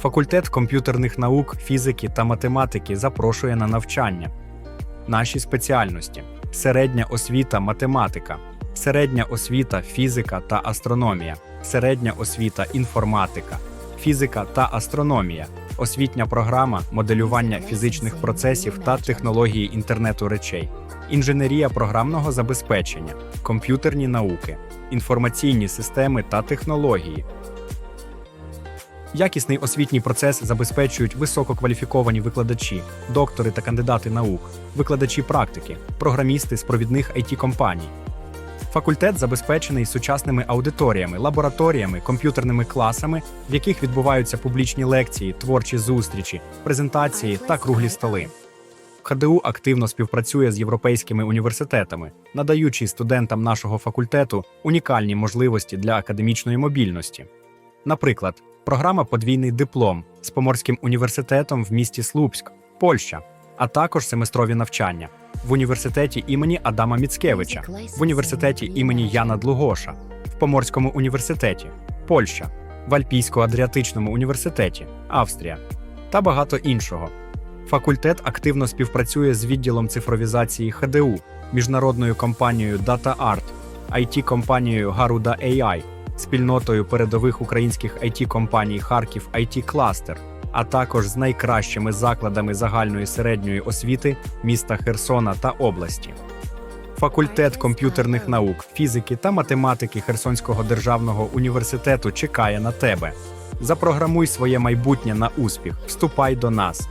Факультет комп'ютерних наук, фізики та математики запрошує на навчання. Наші спеціальності: середня освіта математика, середня освіта фізика та астрономія, середня освіта інформатика, фізика та астрономія, освітня програма моделювання фізичних процесів та технології інтернету речей, інженерія програмного забезпечення, комп'ютерні науки, інформаційні системи та технології. Якісний освітній процес забезпечують висококваліфіковані викладачі, доктори та кандидати наук, викладачі практики, програмісти з провідних it компаній Факультет забезпечений сучасними аудиторіями, лабораторіями, комп'ютерними класами, в яких відбуваються публічні лекції, творчі зустрічі, презентації та круглі столи. ХДУ активно співпрацює з європейськими університетами, надаючи студентам нашого факультету унікальні можливості для академічної мобільності. Наприклад, програма Подвійний диплом з Поморським університетом в місті Слупськ, Польща, а також семестрові навчання в університеті імені Адама Міцкевича, в університеті імені Яна Длугоша, в Поморському університеті, Польща, в Альпійсько-Адріатичному університеті, Австрія та багато іншого. Факультет активно співпрацює з відділом цифровізації ХДУ, міжнародною компанією DataArt, IT-компанією Garuda AI, спільнотою передових українських IT-компаній Харків IT Cluster, а також з найкращими закладами загальної середньої освіти міста Херсона та області. Факультет комп'ютерних наук, фізики та математики Херсонського державного університету чекає на тебе. Запрограмуй своє майбутнє на успіх. Вступай до нас.